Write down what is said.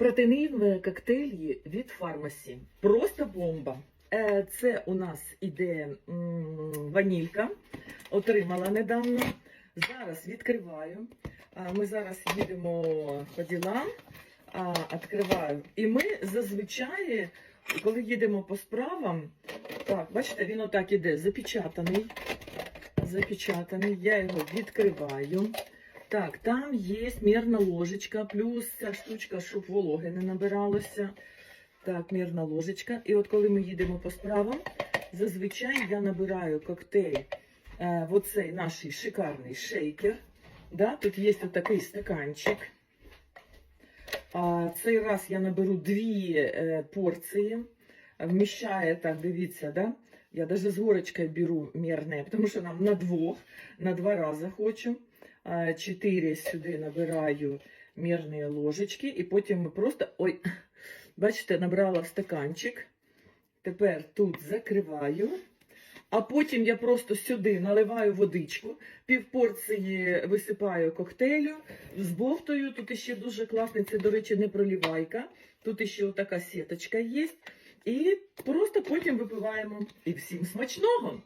Протеїнові коктейлі від фармасі. Просто бомба. Е, Це у нас іде ванілька. Отримала недавно. Зараз відкриваю. Ми зараз їдемо по ділам. Відкриваю. І ми зазвичай, коли їдемо по справам, так, бачите, він отак іде, запечатаний. Запечатаний. Я його відкриваю. Так, там є мірна ложечка, плюс ця штучка, щоб вологи не набиралося. Так, мірна ложечка. І от коли ми їдемо по справам, зазвичай я набираю коктейль е, в оцей наш шикарний шейкер. Да? Тут є такий стаканчик. А, цей раз я наберу дві е, порції. Вміщає, так, дивіться, да? Я даже з горочкою беру мірне, тому що нам на двох, на два рази хочу. Чотири сюди набираю мірні ложечки, і потім ми просто. Ой, бачите, набрала в стаканчик. Тепер тут закриваю. А потім я просто сюди наливаю водичку, півпорції висипаю коктейлю, збовтую. Тут ще дуже класний, це, до речі, не проливайка. Тут ще така сіточка є. І просто потім випиваємо. І всім смачного!